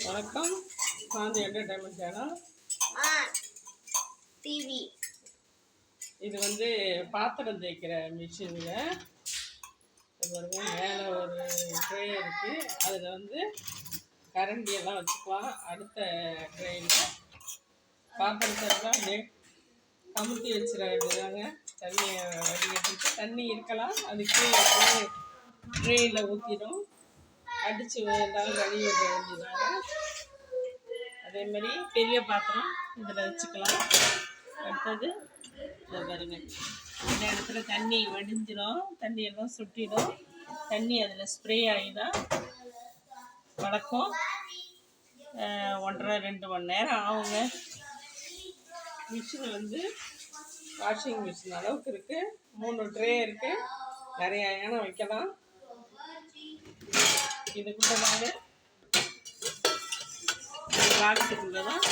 வணக்கம். Gandhi entertainment channel TV இது வந்து பாத்திரம் தேய்க்கிற மிஷினுங்க இது பாருங்க மேலே ஒரு ட்ரே இருக்குது அதில் வந்து கரண்டி எல்லாம் வச்சுக்கலாம் அடுத்த ட்ரேயில் பாத்திரத்தை எல்லாம் அப்படியே கமுத்தி வச்சிட வேண்டியதாங்க தண்ணியை வடிகட்டிட்டு தண்ணி இருக்கலாம். அதுக்கு ட்ரேயில் ஊற்றிடும் அடித்து எல்லாம் கழுவி விட வேண்டியதாங்க அதே மாதிரி பெரிய பாத்திரம் இதில் வச்சுக்கலாம். அடுத்தது இதை பாருங்க. இந்த இடத்துல தண்ணி வடிஞ்சிடும் தண்ணி எல்லாம் சுட்டிடும். தண்ணி அதில் ஸ்ப்ரே ஆகிதான் தான் அஹ், ஒன்றரை ரெண்டு மணி நேரம் ஆகுங்க. மிஷின் வந்து வாஷிங் மிஷின் அளவுக்கு இருக்குது மூணு ட்ரே இருக்குது நிறைய ஏனம் வைக்கலாம். இதுக்குள்ள நாங்கள் பாக்ஸுக்குள்ள தான்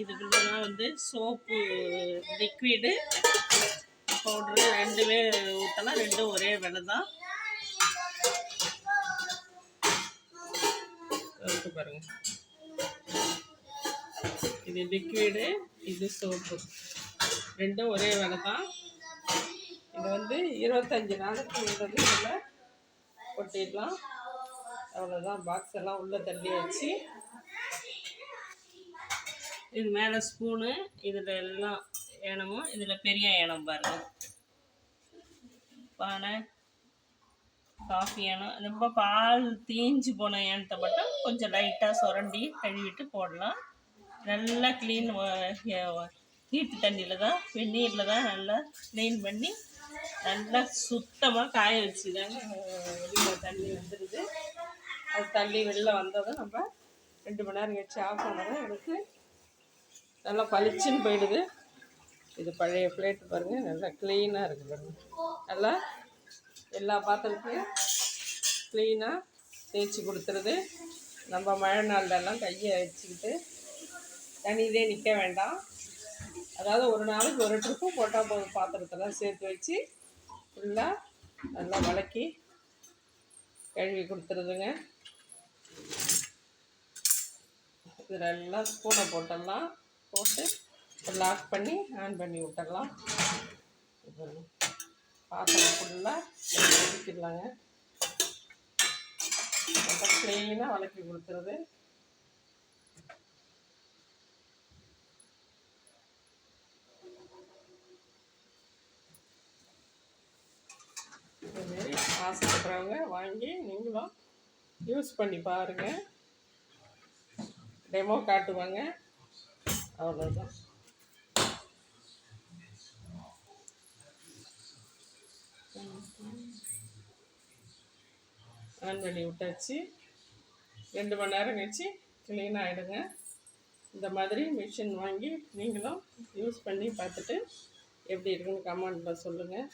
இதுக்குள்ள தான் வந்து சோப்பு லிக்விடு பவுட்ரு ரெண்டுமே ஊற்றலாம் ரெண்டும் ஒரே விலை தான் பாருங்க. இது லிக்விடு இது சோப்பு. ரெண்டும் ஒரே விலை தான் இது வந்து இருபத்தஞ்சி நாளுக்கு வந்து இதில் கொட்டிடலாம். அவ்வளோதான் பாக்ஸ் எல்லாம் உள்ளே தள்ளி வச்சு. இது மேலே ஸ்பூனு இதில் எல்லாம் ஏனமும் இதில் பெரிய ஏனம் பாருங்க. பானை காஃபி ஏனம் ரொம்ப பால் தீஞ்சு போன ஏனத்தை மட்டும் கொஞ்சம் லைட்டாக சுரண்டி கழுவிட்டு போடலாம். நல்லா க்ளீன் ஹீட்டு தண்ணியில் தான் வெந்நீரில் தான் நல்லா க்ளீன் பண்ணி நல்லா சுத்தமாக காய வச்சு வெளியில் தண்ணி வந்துடுது அது தள்ளி வெளில வந்ததும் நம்ம ரெண்டு மணி நேரம் கழிச்சு ஆஃப் பண்ணதும் எனக்கு நல்லா பளிச்சுன்னு போயிடுது. இது பழைய பிளேட்டு பாருங்கள் நல்லா க்ளீனாக இருக்குது பாருங்கள் நல்லா எல்லா பாத்திரத்தையும் க்ளீனாக தேய்ச்சி கொடுத்துருது. நம்ம மழை நாள்லலாம் கையை வச்சுக்கிட்டு தண்ணியிலே நிற்க வேண்டாம். அதாவது ஒரு நாளைக்கு ஒரு ட்ரிப்பு போட்டால் போதும் பாத்திரத்தெல்லாம் சேர்த்து வச்சு ஃபுல்லாக நல்லா வளக்கி கழுவி கொடுத்துருதுங்க. இதில் எல்லாம் ஸ்பூனை போட்டுடலாம் போட்டு லாக் பண்ணி ஆன் பண்ணி விட்டுடலாம். பாத்திரம் ஃபுல்லாக ஊற்றிடலாங்க நல்லா க்ளீனாக வளக்கி கொடுத்துருது. இதுமாரி ஆசைப்படுறவங்க வாங்கி நீங்களும் யூஸ் பண்ணி பாருங்கள் டெமோ காட்டுவாங்க. அவ்வளோதான் ஆன் பண்ணி விட்டாச்சு. ரெண்டு மணி நேரம் கழிச்சு க்ளீன் ஆகிடுங்க இந்த மாதிரி மிஷின் வாங்கி நீங்களும் யூஸ் பண்ணி பார்த்துட்டு எப்படி இருக்குன்னு கமெண்ட்டில் சொல்லுங்கள்